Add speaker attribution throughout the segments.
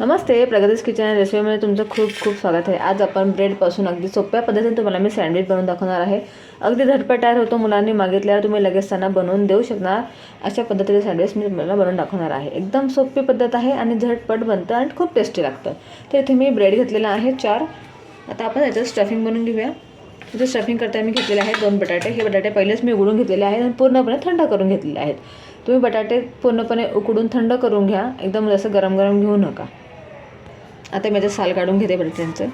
Speaker 1: नमस्ते प्रगतीस kitchen या रेसिपीमध्ये तुमचं खूप खूप स्वागत आहे. आज आपण ब्रेडपासून अगदी सोप्या पद्धतीने तुम्हाला मी सँडविच बनवून दाखवणार आहे. अगदी झटपट तयार होतो मुलांनी मागितल्यावर तुम्ही लगेच त्यांना बनवून देऊ शकणार. अशा पद्धतीचे सँडविच मी तुम्हाला बनवून दाखवणार आहे. एकदम सोपी पद्धत आहे आणि झटपट बनतं आणि खूप टेस्टी लागतं. तर इथे मी ब्रेड घेतलेला आहे चार. आता आपण याचं स्टफिंग बनवून घेऊया. इथे स्टफिंग करता मी घेतलेले आहेत दोन बटाटे. हे बटाटे पहिलेच मी उघडून घेतलेले आहेत आणि पूर्णपणे थंड करून घेतलेले आहेत. तुम्ही बटाटे पूर्णपणे उकडून थंड करून घ्या. एकदम जसं गरम गरम घेऊ नका. आता मी याचं साल काढून घेते बटाट्यांचं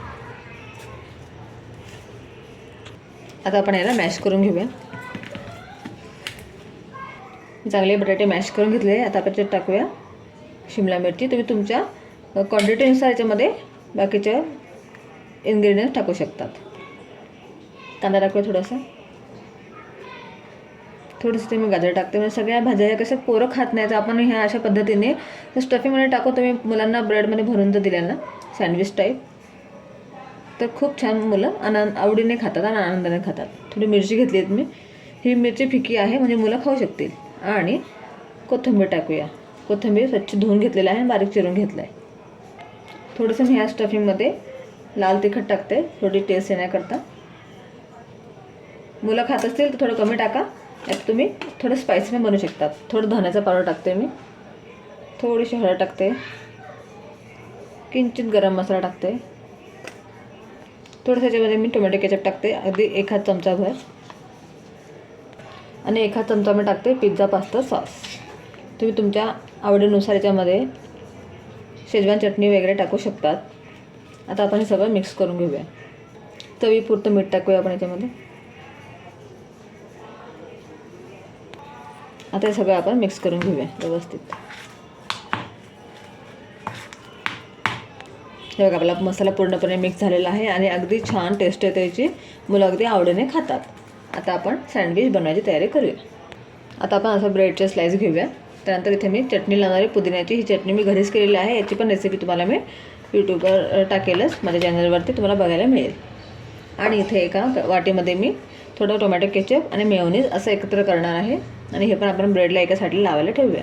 Speaker 1: आता आपण याला मॅश करून घेऊया. चांगले बटाटे मॅश करून घेतले. आता आपण त्यात टाकूया शिमला मिरची. तुम्ही तुमच्या क्वांटिटीनुसार याच्यामध्ये बाकीच्या इन्ग्रेडियंट्स टाकू शकतात. कांदा टाकूया थोडासा. थोडंसं ते मी गाजर टाकते. म्हणजे सगळ्या भाज्या ह्या कसं पोरं खात नाही तर आपण ह्या अशा पद्धतीने. स्टफिंगमध्ये टाकू तुम्ही मुलांना ब्रेडमध्ये भरून तर दिल्या ना सँडविच टाईप. तर खूप छान मुलं आनंद आवडीने खातात आणि आनंदाने खातात. थोडी मिरची घेतली आहेत मी. ही मिरची फिकी आहे म्हणजे मुलं खाऊ शकतील. आणि कोथिंबीर टाकूया. कोथिंबीर स्वच्छ धुवून घेतलेलं आहे आणि बारीक चिरून घेतलं आहे थोडंसं मी ह्या स्टफिंगमध्ये लाल तिखट टाकते. थोडी टेस्ट येण्याकरता. मुलं खात असतील तर थोडं कमी टाका. यात तुम्ही थोडं स्पायसी पण बनवू शकतात. थोडं धण्याचा पावडर टाकते मी. थोडीशी हळद टाकते. किंचित गरम मसाला टाकते. थोडंसं याच्यामध्ये मी टोमॅटो केचप टाकते. अगदी एखाद चमचाभर आणि एखाद चमचा मी टाकते पिझ्झा पास्ता सॉस तुम्ही तुमच्या आवडीनुसार याच्यामध्ये शेजवान चटणी वगैरे टाकू शकतात. आता आपण हे सगळं मिक्स करून घेऊया. चवीपुरतं मीठ टाकूया आपण याच्यामध्ये. आता हे सगळं आपण मिक्स करून घेऊया व्यवस्थित. हे बघा आपला मसाला पूर्णपणे मिक्स झालेला आहे आणि अगदी छान टेस्ट आहे त्याची मुलं अगदी आवडीने खातात. आता आपण सँडविच बनवायची तयारी करूया. आता आपण असं ब्रेडचे स्लाईस घेऊया. त्यानंतर इथे मी चटणी लावणारी पुदिन्याची ही चटणी मी घरीच केलेली आहे. याची पण रेसिपी तुम्हाला मी यूट्यूबवर टाकेलच. माझ्या चॅनलवरती तुम्हाला बघायला मिळेल. आणि इथे एका वाटीमध्ये मी थोडं टोमॅटो केचप आणि मेयोनीज असं एकत्र करणार आहे. आणि हे पण आपण ब्रेडला एका साईडला लावायला ठेवूया.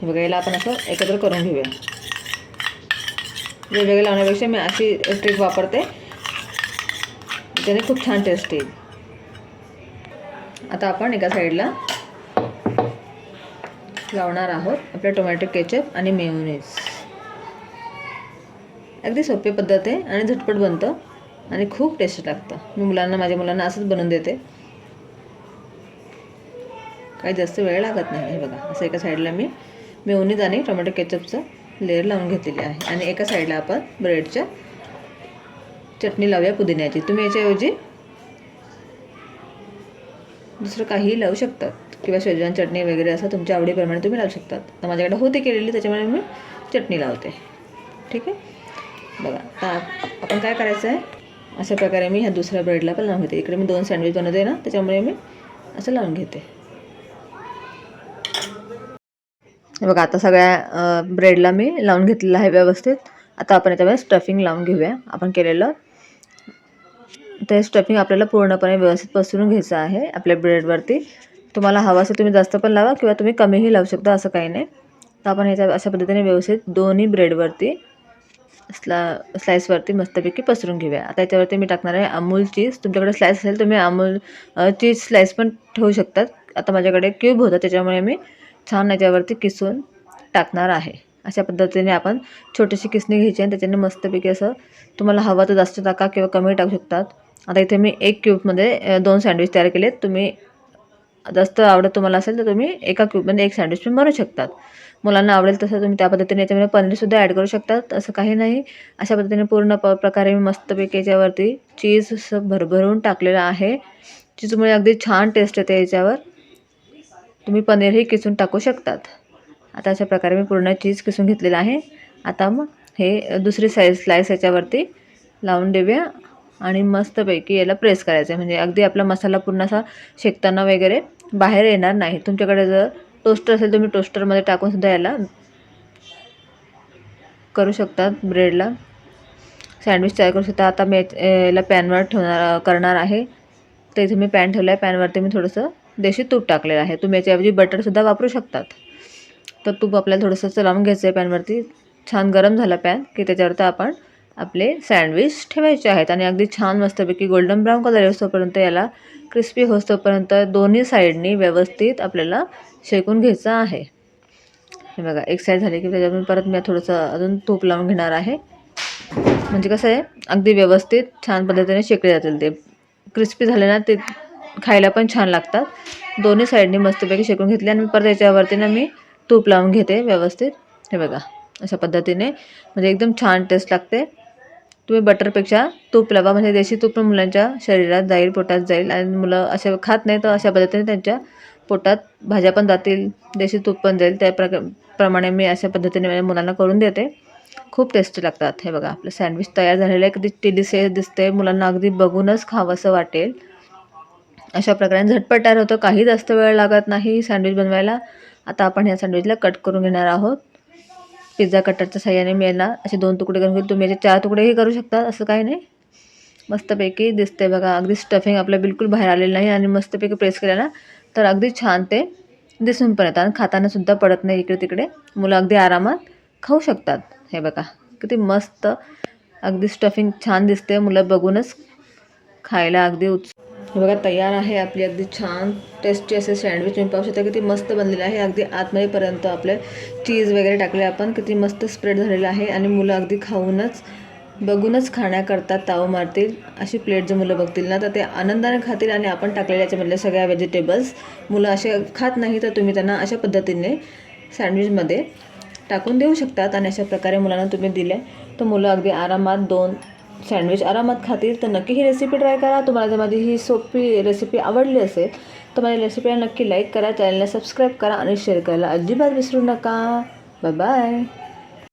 Speaker 1: हे बघा याला आपण असं एकत्र करून घेऊया. वेगवेगळ्या लावण्यापेक्षा मी अशी ट्रिक वापरते. त्याने खूप छान टेस्ट येईल. आता आपण एका साईडला लावणार आहोत आपल्या टोमॅटो केचप आणि मेयोनीज अगदी सोपी पद्धत आहे आणि झटपट बनतं. आणि खूप टेस्ट लागतं. मी मुलांना माझ्या मुलांना असंच बनवून देते. काही जास्त वेळ लागत नाही हे बघा. असं एका साईडला मी मेवनीत आणि टोमॅटो केचपचं लेअर लावून घेतलेली आहे. आणि एका साईडला आपण ब्रेडच्या चटणी लावूया पुदिन्याची. तुम्ही याच्याऐवजी दुसरं काहीही लावू शकतात. किंवा शेजवान चटणी वगैरे असं तुमच्या आवडीप्रमाणे तुम्ही लावू शकतात. तर माझ्याकडे होती केलेली त्याच्यामुळे मी चटणी लावते. ठीक आहे? बघा आता आपण काय करायचं आहे? अशा प्रकारे मी ह्या दुसऱ्या ब्रेडला पण लावून घेते. इकडे मी दोन सँडविच बनवते ना त्याच्यामुळे मी असं लावून घेते. बघा आता सगळ्या ब्रेडला मी लावून घेतलेलं आहे व्यवस्थित. आता आपण याच्यामध्ये स्टफिंग लावून घेऊया. आपण केलेलं ते स्टफिंग आपल्याला पूर्णपणे व्यवस्थित पसरून घ्यायचं आहे आपल्या ब्रेडवरती तुम्हाला हवं असेल तुम्ही जास्त पण लावा किंवा तुम्ही कमीही लावू शकता असं काही नाही. तर आपण ह्याच्या अशा पद्धतीने व्यवस्थित दोन्ही ब्रेडवरती स्ला स्लाईसवरती मस्तपैकी पसरून घेऊया. आता याच्यावरती मी टाकणार आहे अमूल चीज तुमच्याकडे स्लाईस असेल तुम्ही अमूल चीज स्लाईस पण ठेवू शकतात. आता माझ्याकडे क्यूब होतं त्याच्यामुळे मी छान याच्यावरती किसून टाकणार आहे. अशा पद्धतीने आपण छोटीशी किसणी घ्यायची आणि त्याच्याने मस्तपैकी असं तुम्हाला हवं तर जास्त टाका किंवा कमी टाकू शकतात. आता इथे मी एक क्यूबमध्ये दोन सँडविच तयार केलेत. तुम्ही जास्त आवडत तुम्हाला असेल तर तुम्ही एका क्यूबमध्ये एक सँडविच पण बनवू शकतात. मुलांना आवडेल तसं तुम्ही त्या पद्धतीने याच्यामध्ये पनीरसुद्धा ॲड करू शकतात. असं काही नाही. अशा पद्धतीने पूर्ण प प्रकारे मी मस्तपैकी याच्यावरती चीज असं भरभरून टाकलेलं आहे. चीजमुळे अगदी छान टेस्ट येते याच्यावर. तुम्ही पनीरही किसून टाकू शकतात. आता अशा प्रकारे मी पूर्ण चीज किसून घेतलेलं आहे. आता मग हे दुसरी साईज स्लाईस याच्यावरती लावून देऊया. आणि मस्तपैकी याला प्रेस करायचं आहे म्हणजे अगदी आपला मसाला पूर्ण असा शेकताना वगैरे बाहेर येणार नाही. तुमच्याकडे जर टोस्टर असेल तुम्ही टोस्टरमध्ये टाकूनसुद्धा याला करू शकतात ब्रेडला सँडविच तयार करू शकता. आता मी याला पॅनवर ठेवणार करणार आहे. तर इथे मी पॅन ठेवलं आहे पॅनवरती मी थोडंसं देशी तूप टाकलेलं आहे. तुम्ही याच्याऐवजी बटरसुद्धा वापरू शकतात. तर तूप आपल्याला थोडंसं लावून घ्यायचं आहे पॅनवरती छान गरम झाला पॅन की त्याच्यावरती आपण आपले सँडविच ठेवायचे आहेत. आणि अगदी छान मस्तपैकी गोल्डन ब्राऊन कलर येऊस्तोपर्यंत याला क्रिस्पी होतोपर्यंत दोन्ही साईडनी व्यवस्थित आपल्याला शेकून घ्यायचं आहे. हे बघा एक साईड झाली की त्याच्यातून परत मी थोडंसं अजून तूप लावून घेणार आहे. म्हणजे कसं आहे अगदी व्यवस्थित छान पद्धतीने शेकले जातील ते. क्रिस्पी झाले ना ते खायला पण छान लागतात. दोन्ही साईडनी मस्तपैकी शेकून घेतले आणि परत याच्यावरती ना मी तूप लावून घेते व्यवस्थित. हे बघा अशा पद्धतीने. म्हणजे एकदम छान टेस्ट लागते. तुम्ही बटरपेक्षा तूप लावा. म्हणजे देशी तूप पण मुलांच्या शरीरात जाईल पोटात जाईल. आणि मुलं असे खात नाही तर अशा पद्धतीने त्यांच्या पोटात भाज्या पण जातील देशी तूप पण जाईल. त्या प्रका प्रमाणे मी अशा पद्धतीने माझ्या मुलांना करून देते. खूप टेस्टी लागतात. हे बघा आपलं सँडविच तयार झालेलं आहे. कधी टेलिसेस दिसते मुलांना अगदी बघूनच खावंसं वाटेल. अशा प्रकारे झटपट तयार होतं. काही जास्त वेळ लागत नाही सँडविच बनवायला. आता आपण ह्या सँडविचला कट करून घेणार आहोत. पिझ्झा कटरच्या साह्याने मिळणार असे दोन तुकडे करून घेईल तुम्ही याचे चार तुकडेही करू शकता असं काही नाही. मस्तपैकी दिसते बघा. अगदी स्टफिंग आपलं बिलकुल बाहेर आलेलं नाही आणि मस्तपैकी प्रेस केलं ना तर अगदी छान ते दिसून पण येतात. आणि खाताना सुद्धा पडत नाही इकडे तिकडे. मुलं अगदी आरामात खाऊ शकतात. हे बघा किती मस्त. अगदी स्टफिंग छान दिसते मुलं बघूनच खायला अगदी उत्स हे बघा तयार आहे आपली अगदी छान टेस्टी असे सँडविच तुम्ही पाहू शकता किती मस्त बनलेलं आहे. अगदी आतमध्येपर्यंत आपले चीज वगैरे टाकले आपण. किती मस्त स्प्रेड झालेलं आहे आणि मुलं अगदी खाऊनच बघूनच खाण्याकरता ताव मारतील. अशी प्लेट जर मुलं बघतील ना तर ते आनंदाने खातील आणि आपण टाकलेल्या याच्यामधल्या सगळ्या व्हेजिटेबल्स मुलं असे खात नाही तर तुम्ही त्यांना अशा पद्धतीने सँडविचमध्ये टाकून देऊ शकतात. आणि अशा प्रकारे मुलांना तुम्ही दिले तर मुलं अगदी आरामात दोन सँडविच आरामात खातील तर नक्की ही रेसिपी ट्राय करा. तुम्हाला जर माझी ही सोपी रेसिपी आवडली असेल तर माझ्या रेसिपीला नक्की लाईक करा चॅनलला सबस्क्राईब करा आणि शेअर करायला अजिबात विसरू नका. Bye bye